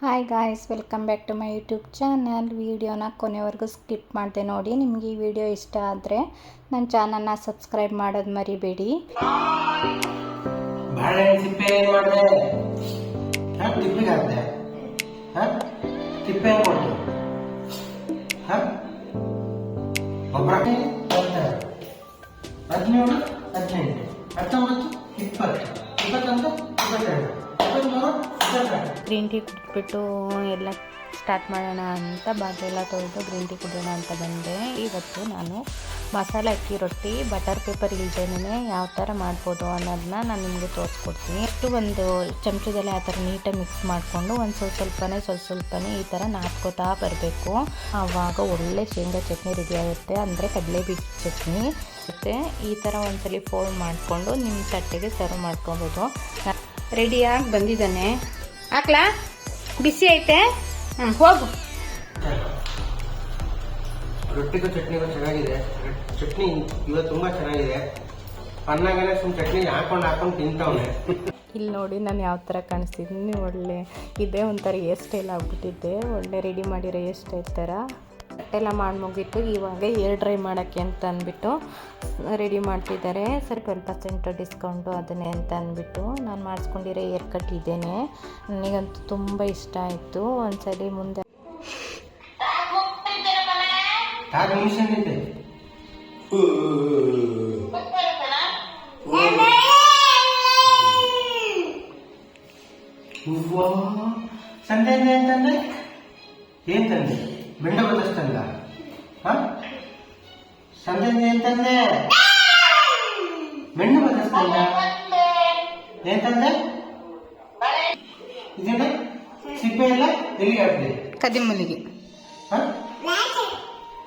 Hi guys welcome back to my YouTube channel ವೀಡಿಯೋನ ಕೊನೆವರೆಗೂ skip ಮಾಡಿದೆ ನೋಡಿ, ನಿಮಗೆ ಈ ವಿಡಿಯೋ ಇಷ್ಟ ಆದರೆ ನನ್ನ ಚಾನಲ್ನ ಸಬ್ಸ್ಕ್ರೈಬ್ ಮಾಡೋದು ಮರಿಬೇಡಿ. ಹದಿನೇಳು, ಹದಿನೆಂಟು, ಹತ್ತೊಂಬತ್ತು, ಇಪ್ಪತ್ತು, ಇಪ್ಪತ್ತೊಂದು, ಇಪ್ಪತ್ತೆರಡು, ಇಪ್ಪತ್ತ್ಮೂರು ಗ್ರೀನ್ ಟೀ ಕುಡಿದ್ಬಿಟ್ಟು ಎಲ್ಲ ಸ್ಟಾರ್ಟ್ ಮಾಡೋಣ ಅಂತ ಬಾಗಿಲೆಲ್ಲ ತೊಳೆದು ಗ್ರೀನ್ ಟೀ ಕುಡಿಯೋಣ ಅಂತ ಬಂದೆ. ಇವತ್ತು ನಾನು ಮಸಾಲೆ ಅಕ್ಕಿ ರೊಟ್ಟಿ ಬಟರ್ ಪೇಪರ್ ಇಲ್ದೇನೆ ಯಾವ ಥರ ಮಾಡ್ಬೋದು ಅನ್ನೋದನ್ನ ನಾನು ನಿಮಗೆ ತೋರಿಸ್ಕೊಡ್ತೀನಿ. ಎಷ್ಟು ಒಂದು ಚಮಚದಲ್ಲಿ ಆ ಥರ ನೀಟಾಗಿ ಮಿಕ್ಸ್ ಮಾಡಿಕೊಂಡು ಒಂದು ಸ್ವಲ್ಪ ಸ್ವಲ್ಪನೇ ಸ್ವಲ್ಪ ಸ್ವಲ್ಪನೇ ಈ ಥರ ನಾದ್ಕೋತಾ ಬರಬೇಕು. ಆವಾಗ ಒಳ್ಳೆ ಶೇಂಗಾ ಚಟ್ನಿ ರೆಡಿ ಆಗುತ್ತೆ. ಅಂದರೆ ಕಡಲೆ ಬೀಜ ಚಟ್ನಿ ಮತ್ತು ಈ ಥರ ಒಂದ್ಸಲಿ ಫೋಲ್ಡ್ ಮಾಡಿಕೊಂಡು ನಿಮ್ಮ ತಟ್ಟೆಗೆ ಸರ್ವ್ ಮಾಡ್ಕೊಬೋದು. ರೆಡಿಯಾಗಿ ಬಂದಿದ್ದಾನೆ. ಹಾಕ್ಲಾ ಬಿಸಿ ಐತೆ? ಹ್ಞೂ ಹೋಗು. ರೊಟ್ಟಿಗೂ ಚಟ್ನಿಗೂ ಚೆನ್ನಾಗಿದೆ. ಚಟ್ನಿ ಇವತ್ತು ತುಂಬಾ ಚೆನ್ನಾಗಿದೆ. ಅನ್ನಾಗೆ ಸುಮ್ ಚಟ್ನಿ ಹಾಕೊಂಡು ಹಾಕೊಂಡು ತಿಂತವನೆ. ಇಲ್ಲಿ ನೋಡಿ ನಾನು ಯಾವ ಥರ ಕಾಣಿಸ್ತಿದ್ದೀನಿ. ಒಳ್ಳೆ ಇದೇ ಒಂಥರ ಹೇರ್ ಸ್ಟೈಲ್ ಆಗಿಬಿಟ್ಟಿದ್ದೆ. ಒಳ್ಳೆ ರೆಡಿ ಮಾಡಿರೋ ಹೇರ್ ಸ್ಟೈಲ್ ಥರ. ಎಲ್ಲ ಮಾಡಿ ಮುಗೀತು. ಇವಾಗ ಏರ್ ಡ್ರೈ ಮಾಡೋಕ್ಕೆ ಅಂತ ಅಂದ್ಬಿಟ್ಟು ರೆಡಿ ಮಾಡ್ತಿದ್ದಾರೆ. ಸರಿ, ಟ್ವೆಲ್ ಪರ್ಸೆಂಟ್ ಡಿಸ್ಕೌಂಟು ಅದನ್ನೇ ಅಂತ ಅಂದ್ಬಿಟ್ಟು ನಾನು ಮಾಡಿಸ್ಕೊಂಡಿರೋ ಏರ್ ಕಟ್ ಇದ್ದೇನೆ ನನಗಂತೂ ತುಂಬ ಇಷ್ಟ ಆಯಿತು. ಒಂದ್ಸಲಿ ಮುಂದೆ ಸಂತೆ ತಂದೆ ಏನ್ ತಂದೆ? ಬೆಂಡ ಬದಸ್ತಂದ ಹ? ಸಂತೆ ಏನ್ ಅಂದ್ರೆ ಬೆಂಡ ಬದಸ್ತಂದ ಏನ್ ತಂದೆ ಇದೇನ ಸಿಪ್ಪೆ ಎಲ್ಲ ಎಲ್ಲಿ ಹಾಕ್ಲಿ ಕದಿಮಲ್ಲಿಗೆ ಹ?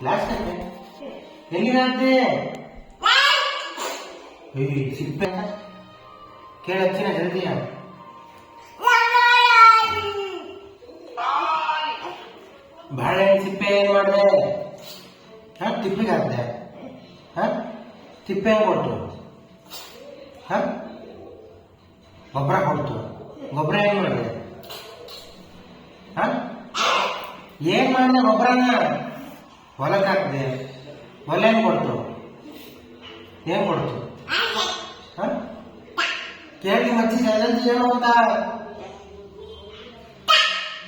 ಲಾಸ್ಟ್ ಐತೆ ಎಲ್ಲಿ ಹಾಕ್ದೆ ಸಿಪ್ಪೆ ಕೇಳ ಹಚ್ಚಿನ ಜಲ್ದಿಯ. ಬಾಳೆಹಣ್ಣು ಏನ್ ಮಾಡಿದೆ? ಹಾ, ತಿಪ್ಪಿಗೆ ಹಾಕ್ದೆ. ಹಾ, ತಿಪ್ಪೆ ಹೆಂಗೆ ಕೊಡ್ತು ಹಾ, ಗೊಬ್ಬರ ಕೊಡ್ತು. ಗೊಬ್ಬರ ಹೆಂಗ್ ಮಾಡಿದೆ? ಹಾ, ಏನ್ ಮಾಡಿದೆ ಗೊಬ್ಬರನ? ಹೊಲಕ್ಕೆ ಹಾಕಿದೆ. ಹೊಲ ಹೆಂಗ್ ಕೊಡ್ತು ಏನ್ ಕೊಡ್ತು? ಹಾ ಕೇಳಿ ಮಚ್ಚಿ ಸೈಲೆನ್ಸ್ ಏನು ಅಂತ.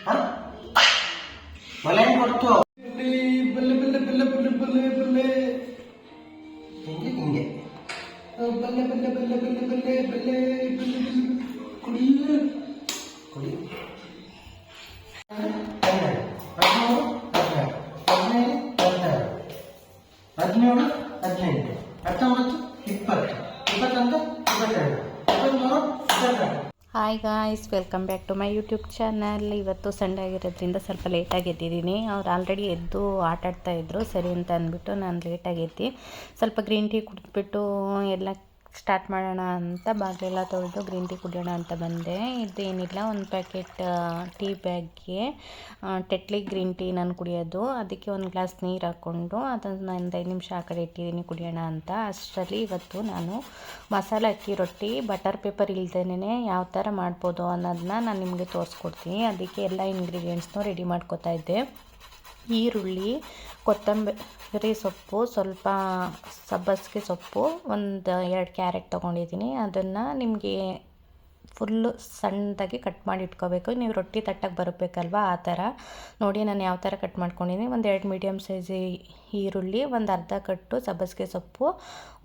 ಹ, ಹೊಲ ಕೊಡ್ತು? ಹದಿನೆಂಟು ಹತ್ತೊಂಬತ್ತು, ಇಪ್ಪತ್ತು. ಇಪ್ಪತ್ತೊಂದು, ಇಪ್ಪತ್ತೆರಡು. ಇಪ್ಪತ್ತ್ಮೂರು ಇಪ್ಪತ್ತೆರಡು hi guys welcome back to my YouTube channel ಇವತ್ತು ಸಂಡೇ ಆಗಿರೋದ್ರಿಂದ ಸ್ವಲ್ಪ ಲೇಟಾಗಿ ಎದ್ದಿದ್ದೀನಿ ಅವ್ರು ಆಲ್ರೆಡಿ ಎದ್ದು ಆಟ ಆಡ್ತಾ ಇದ್ರು. ಸರಿ ಅಂತ ಅಂದ್ಬಿಟ್ಟು ನಾನು ಲೇಟಾಗಿ ಎದ್ದು ಸ್ವಲ್ಪ ಗ್ರೀನ್ ಟೀ ಕುಡಿದ್ಬಿಟ್ಟು ಎಲ್ಲ ಸ್ಟಾರ್ಟ್ ಮಾಡೋಣ ಅಂತ ಬಾಗಿಲೆಲ್ಲ ತೊಳೆದು ಗ್ರೀನ್ ಟೀ ಕುಡಿಯೋಣ ಅಂತ ಬಂದೆ. ಇದೇನಿಲ್ಲ ಒಂದು ಪ್ಯಾಕೆಟ್ ಟೀ ಬ್ಯಾಗ್ಗೆ ಟೆಟ್ಲಿ ಗ್ರೀನ್ ಟೀ ನಾನು ಕುಡಿಯೋದು. ಅದಕ್ಕೆ ಒಂದು ಗ್ಲಾಸ್ ನೀರು ಹಾಕ್ಕೊಂಡು ಅದನ್ನು ಒಂದು ಐದು ನಿಮಿಷ ಆ ಕಡೆ ಇಟ್ಟಿದ್ದೀನಿ ಕುಡಿಯೋಣ ಅಂತ. ಅಷ್ಟರಲ್ಲಿ ಇವತ್ತು ನಾನು ಮಸಾಲೆ ಅಕ್ಕಿ ರೊಟ್ಟಿ, ಬಟರ್ ಪೇಪರ್ ಇಲ್ದೇನೆ ಯಾವ ಥರ ಮಾಡ್ಬೋದು ಅನ್ನೋದನ್ನ ನಾನು ನಿಮಗೆ ತೋರಿಸ್ಕೊಡ್ತೀನಿ. ಅದಕ್ಕೆ ಎಲ್ಲ ಇಂಗ್ರೀಡಿಯೆಂಟ್ಸ್ನೂ ರೆಡಿ ಮಾಡ್ಕೊತಾ ಇದ್ದೆ. ಈರುಳ್ಳಿ ಕೊತ್ತಂಬರಿ ಸೊಪ್ಪು ಸ್ವಲ್ಪ ಸಬ್ಬಸಿಗೆ ಸೊಪ್ಪು ಒಂದು ಎರಡು ಕ್ಯಾರೆಟ್ ತೊಗೊಂಡಿದ್ದೀನಿ. ಅದನ್ನು ನಿಮಗೆ ಫುಲ್ಲು ಸಣ್ಣದಾಗಿ ಕಟ್ ಮಾಡಿ ಇಟ್ಕೋಬೇಕು. ನೀವು ರೊಟ್ಟಿ ತಟ್ಟಕ್ಕೆ ಬರಬೇಕಲ್ವ ಆ ಥರ. ನೋಡಿ, ನಾನು ಯಾವ ಥರ ಕಟ್ ಮಾಡ್ಕೊಂಡಿದ್ದೀನಿ. ಒಂದು ಎರಡು ಮೀಡಿಯಮ್ ಸೈಜ್ ಈರುಳ್ಳಿ, ಒಂದು ಅರ್ಧ ಕಟ್ಟು ಸಬ್ಬಸಿಗೆ ಸೊಪ್ಪು,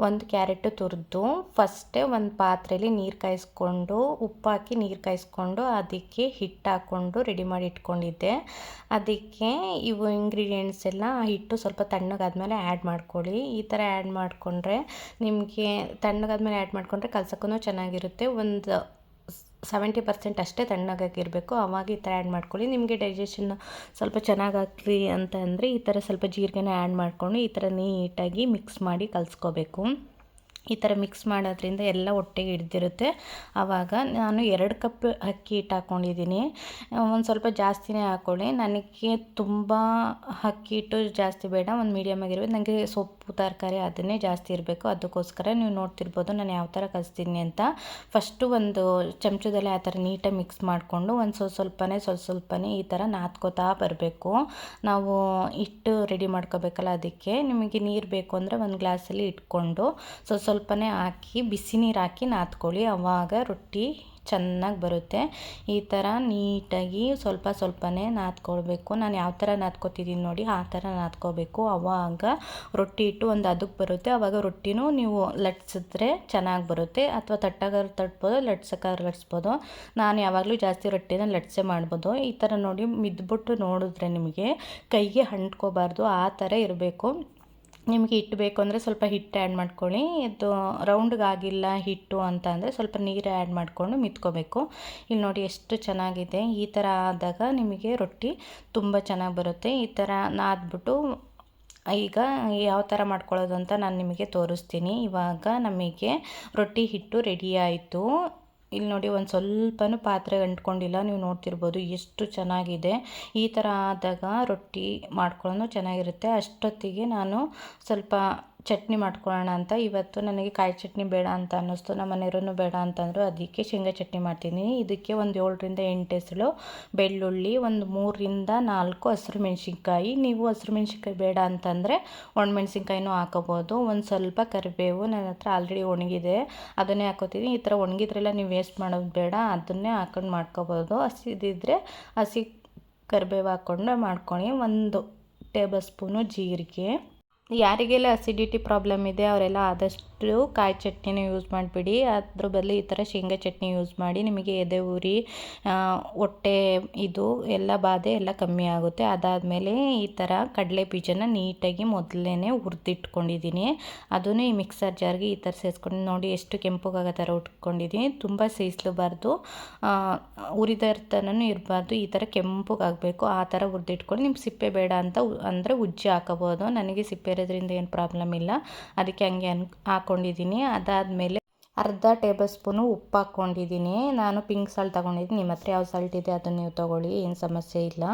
ಒಂದು ಕ್ಯಾರೆಟು ತುರಿದು, ಫಸ್ಟೇ ಒಂದು ಪಾತ್ರೆಯಲ್ಲಿ ನೀರು ಕಾಯಿಸ್ಕೊಂಡು, ಉಪ್ಪು ಹಾಕಿ ನೀರು ಕಾಯಿಸ್ಕೊಂಡು, ಅದಕ್ಕೆ ಹಿಟ್ಟು ಹಾಕ್ಕೊಂಡು ರೆಡಿ ಮಾಡಿ ಇಟ್ಕೊಂಡಿದ್ದೆ. ಅದಕ್ಕೆ ಇವು ಇಂಗ್ರೀಡಿಯೆಂಟ್ಸ್ ಎಲ್ಲ ಹಿಟ್ಟು ಸ್ವಲ್ಪ ತಣ್ಣಗಾದ್ಮೇಲೆ ಆ್ಯಡ್ ಮಾಡ್ಕೊಳ್ಳಿ. ಈ ಥರ ಆ್ಯಡ್ ಮಾಡಿಕೊಂಡ್ರೆ ನಿಮಗೆ ತಣ್ಣಗಾದ್ಮೇಲೆ ಆ್ಯಡ್ ಮಾಡಿಕೊಂಡ್ರೆ ಕಲ್ಸಕ್ಕೂ ಚೆನ್ನಾಗಿರುತ್ತೆ. ಒಂದು ಸೆವೆಂಟಿ ಪರ್ಸೆಂಟ್ ಅಷ್ಟೇ ತಣ್ಣಗಾಗಿರಬೇಕು ಅವಾಗ ಈ ಥರ ಆ್ಯಡ್ ಮಾಡ್ಕೊಳ್ಳಿ. ನಿಮಗೆ ಡೈಜೆಷನ್ ಸ್ವಲ್ಪ ಚೆನ್ನಾಗಾಗಲಿ ಅಂತ ಅಂದರೆ ಈ ಥರ ಸ್ವಲ್ಪ ಜೀರಿಗೆನ ಆ್ಯಡ್ ಮಾಡಿಕೊಂಡು ಈ ಥರ ನೀಟಾಗಿ ಮಿಕ್ಸ್ ಮಾಡಿ ಕಲಿಸ್ಕೋಬೇಕು. ಈ ಥರ ಮಿಕ್ಸ್ ಮಾಡೋದ್ರಿಂದ ಎಲ್ಲ ಹೊಟ್ಟೆಗೆ ಹಿಡ್ದಿರುತ್ತೆ. ಆವಾಗ ನಾನು ಎರಡು ಕಪ್ ಅಕ್ಕಿ ಹಿಟ್ಟು ಹಾಕ್ಕೊಂಡಿದ್ದೀನಿ ಒಂದು ಸ್ವಲ್ಪ ಜಾಸ್ತಿನೇ ಹಾಕ್ಕೊಳ್ಳಿ ನನಗೆ ತುಂಬ ಅಕ್ಕಿ ಹಿಟ್ಟು ಜಾಸ್ತಿ ಬೇಡ. ಒಂದು ಮೀಡಿಯಮ್ ಆಗಿರ್ಬೇಕು. ನನಗೆ ಸೊಪ್ಪು ಸೊಪ್ಪು ತರಕಾರಿ ಅದನ್ನೇ ಜಾಸ್ತಿ ಇರಬೇಕು. ಅದಕ್ಕೋಸ್ಕರ ನೀವು ನೋಡ್ತಿರ್ಬೋದು ನಾನು ಯಾವ ಥರ ಕಲಿಸ್ತೀನಿ ಅಂತ. ಫಸ್ಟು ಒಂದು ಚಮಚದಲ್ಲಿ ಆ ಥರ ನೀಟಾಗಿ ಮಿಕ್ಸ್ ಮಾಡಿಕೊಂಡು ಒಂದು ಸ್ವಲ್ಪ ಸ್ವಲ್ಪನೇ ಸ್ವಲ್ಪ ಸ್ವಲ್ಪನೇ ಈ ಥರ ನಾದ್ಕೋತಾ ಬರಬೇಕು. ನಾವು ಹಿಟ್ಟು ರೆಡಿ ಮಾಡ್ಕೋಬೇಕಲ್ಲ ಅದಕ್ಕೆ. ನಿಮಗೆ ನೀರು ಬೇಕು ಅಂದರೆ ಒಂದು ಗ್ಲಾಸಲ್ಲಿ ಇಟ್ಕೊಂಡು ಸ್ವಲ್ಪ ಸ್ವಲ್ಪನೇ ಹಾಕಿ, ಬಿಸಿ ನೀರು ಹಾಕಿ ನಾದ್ಕೊಳ್ಳಿ ಅವಾಗ ರೊಟ್ಟಿ ಚೆನ್ನಾಗಿ ಬರುತ್ತೆ. ಈ ಥರ ನೀಟಾಗಿ ಸ್ವಲ್ಪ ಸ್ವಲ್ಪನೇ ನಾದ್ಕೊಳ್ಬೇಕು. ನಾನು ಯಾವ ಥರ ನಾದ್ಕೋತಿದ್ದೀನಿ ನೋಡಿ, ಆ ಥರ ನಾದ್ಕೋಬೇಕು. ಅವಾಗ ರೊಟ್ಟಿ ಇಟ್ಟು ಒಂದು ಅದಕ್ಕೆ ಬರುತ್ತೆ. ಆವಾಗ ರೊಟ್ಟಿನೂ ನೀವು ಲಟ್ಸಿದ್ರೆ ಚೆನ್ನಾಗಿ ಬರುತ್ತೆ. ಅಥವಾ ತಟ್ಟಾಗಾರು ತಟ್ಬೋದು ಲಟ್ಸಕ್ಕಾದ್ರು ಲಟ್ಸ್ಬೋದು. ನಾನು ಯಾವಾಗಲೂ ಜಾಸ್ತಿ ರೊಟ್ಟಿನ ಲಟ್ಸೆ ಮಾಡ್ಬೋದು. ಈ ಥರ ನೋಡಿ ಮಿದ್ಬಿಟ್ಟು ನೋಡಿದ್ರೆ ನಿಮಗೆ ಕೈಗೆ ಹಂಟ್ಕೋಬಾರ್ದು. ಆ ಥರ ಇರಬೇಕು. ನಿಮಗೆ ಹಿಟ್ಟು ಬೇಕು ಅಂದರೆ ಸ್ವಲ್ಪ ಹಿಟ್ಟು ಆ್ಯಡ್ ಮಾಡ್ಕೊಳ್ಳಿ. ಇದು ರೌಂಡ್ಗಾಗಿಲ್ಲ ಹಿಟ್ಟು ಅಂತ ಅಂದರೆ ಸ್ವಲ್ಪ ನೀರು ಆ್ಯಡ್ ಮಾಡಿಕೊಂಡು ಮಿತ್ಕೋಬೇಕು. ಇಲ್ಲಿ ನೋಡಿ ಎಷ್ಟು ಚೆನ್ನಾಗಿದೆ. ಈ ಥರ ಆದಾಗ ನಿಮಗೆ ರೊಟ್ಟಿ ತುಂಬ ಚೆನ್ನಾಗಿ ಬರುತ್ತೆ. ಈ ಥರ ನಾದ್ಬಿಟ್ಟು ಈಗ ಯಾವ ಥರ ಮಾಡ್ಕೊಳ್ಳೋದು ಅಂತ ನಾನು ನಿಮಗೆ ತೋರಿಸ್ತೀನಿ. ಇವಾಗ ನಮಗೆ ರೊಟ್ಟಿ ಹಿಟ್ಟು ರೆಡಿ ಆಯಿತು. ಇಲ್ಲಿ ನೋಡಿ ಒಂದು ಸ್ವಲ್ಪನೂ ಪಾತ್ರೆ ಅಂಟ್ಕೊಂಡಿಲ್ಲ, ನೀವು ನೋಡ್ತಿರ್ಬೋದು ಎಷ್ಟು ಚೆನ್ನಾಗಿದೆ. ಈ ಥರ ಆದಾಗ ರೊಟ್ಟಿ ಮಾಡ್ಕೊಳ್ಳೋನು ಚೆನ್ನಾಗಿರುತ್ತೆ. ಅಷ್ಟೊತ್ತಿಗೆ ನಾನು ಸ್ವಲ್ಪ ಚಟ್ನಿ ಮಾಡ್ಕೊಳ್ಳೋಣ ಅಂತ. ಇವತ್ತು ನನಗೆ ಕಾಯಿ ಚಟ್ನಿ ಬೇಡ ಅಂತ ಅನ್ನಿಸ್ತು. ನಮ್ಮ ಮನೆಯವ್ರೂ ಬೇಡ ಅಂತಂದರು. ಅದಕ್ಕೆ ಶೇಂಗಾ ಚಟ್ನಿ ಮಾಡ್ತೀನಿ ಇದಕ್ಕೆ ಒಂದು ಏಳರಿಂದ ಎಂಟು ಹೆಸಳು ಬೆಳ್ಳುಳ್ಳಿ, ಒಂದು ಮೂರರಿಂದ ನಾಲ್ಕು ಹಸಿರು ಮೆಣಸಿನ್ಕಾಯಿ. ನೀವು ಹಸಿರು ಮೆಣಸಿನ್ಕಾಯಿ ಬೇಡ ಅಂತಂದರೆ ಒಣಮೆಣ್ಸಿನ್ಕಾಯಿನೂ ಹಾಕೋಬೋದು. ಒಂದು ಸ್ವಲ್ಪ ಕರಿಬೇವು ನನ್ನ ಹತ್ರ ಆಲ್ರೆಡಿ ಒಣಗಿದೆ. ಅದನ್ನೇ ಹಾಕೋತೀನಿ. ಈ ಥರ ಒಣಗಿದ್ರೆಲ್ಲ ನೀವು ವೇಸ್ಟ್ ಮಾಡೋದು ಬೇಡ. ಅದನ್ನೇ ಹಾಕೊಂಡು ಮಾಡ್ಕೋಬೋದು. ಹಸಿದಿದ್ದರೆ ಹಸಿ ಕರಿಬೇವು ಹಾಕ್ಕೊಂಡು ಮಾಡ್ಕೊಳ್ಳಿ. ಒಂದು ಟೇಬಲ್ ಸ್ಪೂನು ಜೀರಿಗೆ. ಯಾರಿಗೆಲ್ಲ ಅಸಿಡಿಟಿ ಪ್ರಾಬ್ಲಮ್ ಇದೆ, ಅವರೆಲ್ಲ ಆದಷ್ಟು ಕಾಯಿ ಚಟ್ನಿನ ಯೂಸ್ ಮಾಡಿಬಿಡಿ. ಅದ್ರ ಬದಲು ಈ ಥರ ಶೇಂಗಾ ಚಟ್ನಿ ಯೂಸ್ ಮಾಡಿ ನಿಮಗೆ ಎದೆ ಉರಿ ಹೊಟ್ಟೆ ಇದು ಎಲ್ಲ ಬಾಧೆ ಎಲ್ಲ ಕಮ್ಮಿ ಆಗುತ್ತೆ. ಅದಾದಮೇಲೆ ಈ ಥರ ಕಡಲೆ ಬೀಜನ ನೀಟಾಗಿ ಮೊದಲೇ ಹುರಿದಿಟ್ಕೊಂಡಿದ್ದೀನಿ. ಅದನ್ನು ಈ ಮಿಕ್ಸರ್ ಜಾರ್ಗೆ ಈ ಥರ ಸೇರಿಸ್ಕೊಂಡು ನೋಡಿ ಎಷ್ಟು ಕೆಂಪುಗಾಗೋ ಥರ ಉಟ್ಕೊಂಡಿದ್ದೀನಿ. ತುಂಬ ಉರಿದ ಥರನೂ ಇರಬಾರ್ದು. ಈ ಥರ ಕೆಂಪುಗಾಗಬೇಕು. ಆ ಥರ ಹುರಿದಿಟ್ಕೊಂಡು ನಿಮ್ಮ ಸಿಪ್ಪೆ ಬೇಡ ಅಂತ ಅಂದರೆ ಉಜ್ಜಿ ಹಾಕೋಬೋದು. ನನಗೆ ಸಿಪ್ಪೆ ಇರೋದ್ರಿಂದ ಏನು ಪ್ರಾಬ್ಲಮ್ ಇಲ್ಲ. ಅದಕ್ಕೆ ಹಂಗೆ ಅನ್ ಹಾಕ್ಕೊಂಡಿದ್ದೀನಿ ಅದಾದಮೇಲೆ ಅರ್ಧ ಟೇಬಲ್ ಸ್ಪೂನು ಉಪ್ಪು ಹಾಕ್ಕೊಂಡಿದ್ದೀನಿ. ನಾನು ಪಿಂಕ್ ಸಾಲ್ಟ್ ತೊಗೊಂಡಿದ್ದೀನಿ ನಿಮ್ಮ ಹತ್ರ ಯಾವ ಸಾಲ್ಟ್ ಇದೆ ಅದನ್ನು ನೀವು ತೊಗೊಳ್ಳಿ, ಏನು ಸಮಸ್ಯೆ ಇಲ್ಲ.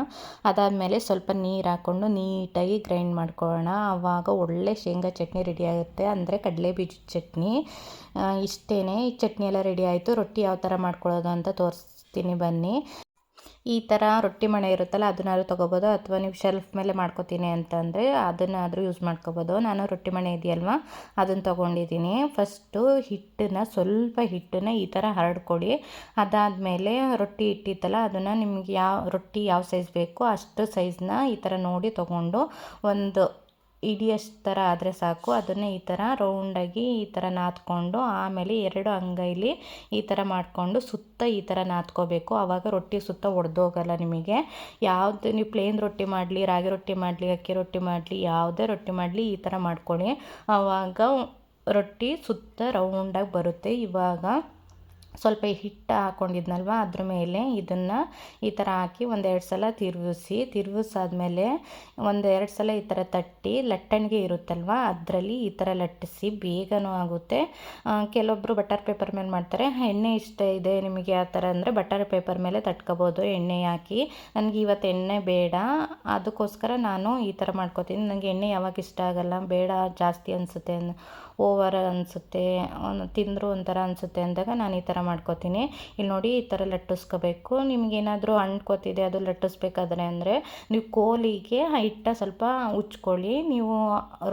ಅದಾದಮೇಲೆ ಸ್ವಲ್ಪ ನೀರು ಹಾಕ್ಕೊಂಡು ನೀಟಾಗಿ ಗ್ರೈಂಡ್ ಮಾಡ್ಕೊಳ್ಳೋಣ. ಆವಾಗ ಒಳ್ಳೆ ಶೇಂಗಾ ಚಟ್ನಿ ರೆಡಿ ಆಗುತ್ತೆ. ಅಂದರೆ ಕಡಲೆ ಬೀಜದ ಚಟ್ನಿ ಇಷ್ಟೇ ಈ ಚಟ್ನಿ ಎಲ್ಲ ರೆಡಿ ಆಯಿತು. ರೊಟ್ಟಿ ಯಾವ ಥರ ಮಾಡ್ಕೊಳ್ಳೋದು ಅಂತ ತೋರಿಸ್ತೀನಿ ಬನ್ನಿ. ಈ ಥರ ರೊಟ್ಟಿ ಮಣೆ ಇರುತ್ತಲ್ಲ ಅದನ್ನಾದ್ರೂ ತೊಗೋಬೋದು ಅಥವಾ ನೀವು ಶೆಲ್ಫ್ ಮೇಲೆ ಮಾಡ್ಕೋತೀನಿ ಅಂತಂದರೆ ಅದನ್ನಾದರೂ ಯೂಸ್ ಮಾಡ್ಕೋಬೋದು. ನಾನು ರೊಟ್ಟಿ ಮಣೆ ಇದೆಯಲ್ವ? ಅದನ್ನು ತೊಗೊಂಡಿದ್ದೀನಿ. ಫಸ್ಟು ಹಿಟ್ಟನ್ನ, ಸ್ವಲ್ಪ ಹಿಟ್ಟನ್ನ ಈ ಥರ ಹರಡ್ಕೊಡಿ. ಅದಾದಮೇಲೆ ರೊಟ್ಟಿ ಇಟ್ಟಿತ್ತಲ್ಲ ಅದನ್ನು ನಿಮ್ಗೆ ಯಾವ, ರೊಟ್ಟಿ ಯಾವ ಸೈಜ್ ಬೇಕೋ ಅಷ್ಟು ಸೈಜ್ನ ಈ ಥರ ನೋಡಿ ತೊಗೊಂಡು ಒಂದು ಇಡಿಯಷ್ಟು ಥರ ಆದರೆ ಸಾಕು. ಅದನ್ನೇ ಈ ಥರ ರೌಂಡಾಗಿ ಈ ಥರ ನಾದ್ಕೊಂಡು, ಆಮೇಲೆ ಎರಡು ಅಂಗೈಲಿ ಈ ಥರ ಮಾಡಿಕೊಂಡು ಸುತ್ತ ಈ ಥರ ನಾದ್ಕೋಬೇಕು. ಆವಾಗ ರೊಟ್ಟಿ ಸುತ್ತ ಒಡೆದೋಗಲ್ಲ ನಿಮಗೆ. ಯಾವುದು ನೀವು ಪ್ಲೇನ್ ರೊಟ್ಟಿ ಮಾಡಲಿ, ರಾಗಿ ರೊಟ್ಟಿ ಮಾಡಲಿ, ಅಕ್ಕಿ ರೊಟ್ಟಿ ಮಾಡಲಿ, ಯಾವುದೇ ರೊಟ್ಟಿ ಮಾಡಲಿ ಈ ಥರ ಮಾಡ್ಕೊಳ್ಳಿ. ಆವಾಗ ರೊಟ್ಟಿ ಸುತ್ತ ರೌಂಡಾಗಿ ಬರುತ್ತೆ. ಇವಾಗ ಸ್ವಲ್ಪ ಹಿಟ್ಟು ಹಾಕ್ಕೊಂಡಿದ್ನಲ್ವ ಅದ್ರ ಮೇಲೆ ಇದನ್ನು ಈ ಥರ ಹಾಕಿ ಒಂದೆರಡು ಸಲ ತಿರುಗಿಸಿ, ತಿರುಗಿಸಾದ್ಮೇಲೆ ಒಂದೆರಡು ಸಲ ಈ ಥರ ತಟ್ಟಿ ಲಟ್ಟಣಿಗೆ ಇರುತ್ತಲ್ವ ಅದರಲ್ಲಿ ಈ ಥರ ಲಟ್ಟಿಸಿ ಬೇಗನೂ ಆಗುತ್ತೆ. ಕೆಲವೊಬ್ಬರು ಬಟರ್ ಪೇಪರ್ ಮೇಲೆ ಮಾಡ್ತಾರೆ. ಎಣ್ಣೆ ಇಷ್ಟ ಇದೆ ನಿಮಗೆ ಆ ಥರ ಅಂದರೆ ಬಟರ್ ಪೇಪರ್ ಮೇಲೆ ತಟ್ಕೋಬೋದು. ಎಣ್ಣೆ ಹಾಕಿ ನನಗೆ ಇವತ್ತು ಎಣ್ಣೆ ಬೇಡ, ಅದಕ್ಕೋಸ್ಕರ ನಾನು ಈ ಥರ ಮಾಡ್ಕೋತೀನಿ. ನನಗೆ ಎಣ್ಣೆ ಯಾವಾಗ ಇಷ್ಟ ಆಗಲ್ಲ, ಬೇಡ ಜಾಸ್ತಿ ಅನಿಸುತ್ತೆ ಓವರ್ ಅನಿಸುತ್ತೆ ತಿಂದರೂ ಒಂಥರ ಅನಿಸುತ್ತೆ ಅಂದಾಗ ನಾನು ಈ ಥರ ಮಾಡ್ಕೋತೀನಿ. ಇಲ್ಲಿ ನೋಡಿ ಈ ಥರ ಲಟ್ಟಿಸ್ಕೋಬೇಕು. ನಿಮಗೇನಾದರೂ ಅಂಟ್ಕೋತಿದೆ ಅದು ಲಟ್ಟಿಸ್ಬೇಕಾದ್ರೆ ಅಂದರೆ ನೀವು ಕೋಲಿಗೆ ಹಿಟ್ಟ ಸ್ವಲ್ಪ ಉಚ್ಕೊಳ್ಳಿ. ನೀವು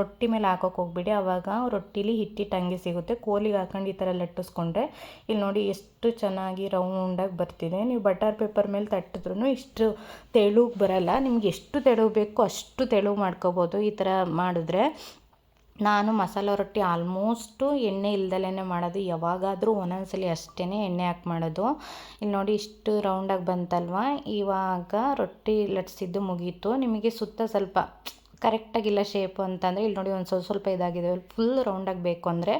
ರೊಟ್ಟಿ ಮೇಲೆ ಹಾಕೋಕೆ ಹೋಗ್ಬಿಡಿ. ಆವಾಗ ರೊಟ್ಟಿಲಿ ಹಿಟ್ಟಿಟ್ಟಂಗೆ ಸಿಗುತ್ತೆ. ಕೋಲಿಗೆ ಹಾಕೊಂಡು ಈ ಥರ ಲಟ್ಟಿಸ್ಕೊಂಡ್ರೆ ಇಲ್ಲಿ ನೋಡಿ ಎಷ್ಟು ಚೆನ್ನಾಗಿ ರೌಂಡಾಗಿ ಬರ್ತಿದೆ. ನೀವು ಬಟರ್ ಪೇಪರ್ ಮೇಲೆ ತಟ್ಟಿದ್ರು ಇಷ್ಟು ತೆಳುಗೆ ಬರಲ್ಲ. ನಿಮ್ಗೆ ಎಷ್ಟು ತೆಳು ಬೇಕು ಅಷ್ಟು ತೆಳು ಮಾಡ್ಕೋಬೋದು ಈ ಥರ ಮಾಡಿದ್ರೆ. ನಾನು ಮಸಾಲೆ ರೊಟ್ಟಿ ಆಲ್ಮೋಸ್ಟು ಎಣ್ಣೆ ಇಲ್ದಲೇ ಮಾಡೋದು, ಯಾವಾಗಾದರೂ ಒಂದೊಂದ್ಸಲಿ ಅಷ್ಟೇ ಎಣ್ಣೆ ಹಾಕಿ ಮಾಡೋದು. ಇಲ್ಲಿ ನೋಡಿ ಇಷ್ಟು ರೌಂಡಾಗಿ ಬಂತಲ್ವ? ಇವಾಗ ರೊಟ್ಟಿ ಲಟ್ಸಿದ್ದು ಮುಗೀತು. ನಿಮಗೆ ಸುತ್ತ ಸ್ವಲ್ಪ ಕರೆಕ್ಟಾಗಿಲ್ಲ ಶೇಪು ಅಂತಂದರೆ ಇಲ್ಲಿ ನೋಡಿ ಒಂದು ಸ್ವಲ್ಪ ಸ್ವಲ್ಪ ಇದಾಗಿದೆ. ಫುಲ್ ರೌಂಡಾಗಿ ಬೇಕು ಅಂದರೆ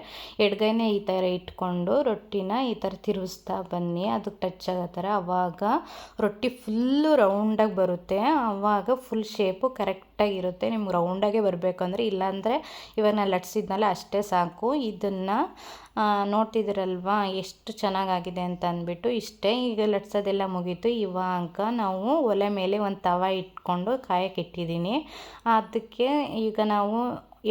ಎಡ್ಗೈನೇ ಈ ಥರ ಇಟ್ಕೊಂಡು ರೊಟ್ಟಿನ ಈ ಥರ ತಿರುಗಿಸ್ತಾ ಬನ್ನಿ. ಅದಕ್ಕೆ ಟಚ್ ಆಗೋ ಥರ. ಅವಾಗ ರೊಟ್ಟಿ ಫುಲ್ಲು ರೌಂಡಾಗಿ ಬರುತ್ತೆ. ಆವಾಗ ಫುಲ್ ಶೇಪು ಕರೆಕ್ಟಾಗಿರುತ್ತೆ ನಿಮ್ಗೆ ರೌಂಡಾಗೆ ಬರಬೇಕು ಅಂದರೆ ಇಲ್ಲಾಂದರೆ ಇವಾಗ ನಾನು ಲಟ್ಸಿದ್ನಲ್ಲ ಅಷ್ಟೇ ಸಾಕು. ಇದನ್ನು ನೋಡ್ತಿದ್ದೀರಲ್ವಾ ಎಷ್ಟು ಚೆನ್ನಾಗಾಗಿದೆ ಅಂತ ಅಂದ್ಬಿಟ್ಟು ಇಷ್ಟೇ. ಈಗ ಲಟ್ಸೋದೆಲ್ಲ ಮುಗೀತು. ಇವಾಗ ನಾವು ಒಲೆ ಮೇಲೆ ಒಂದು ತವ ಇಟ್ಕೊಂಡು ಕಾಯಕ್ಕೆ ಇಟ್ಟಿದ್ದೀನಿ. ಅದಕ್ಕೆ ಈಗ ನಾವು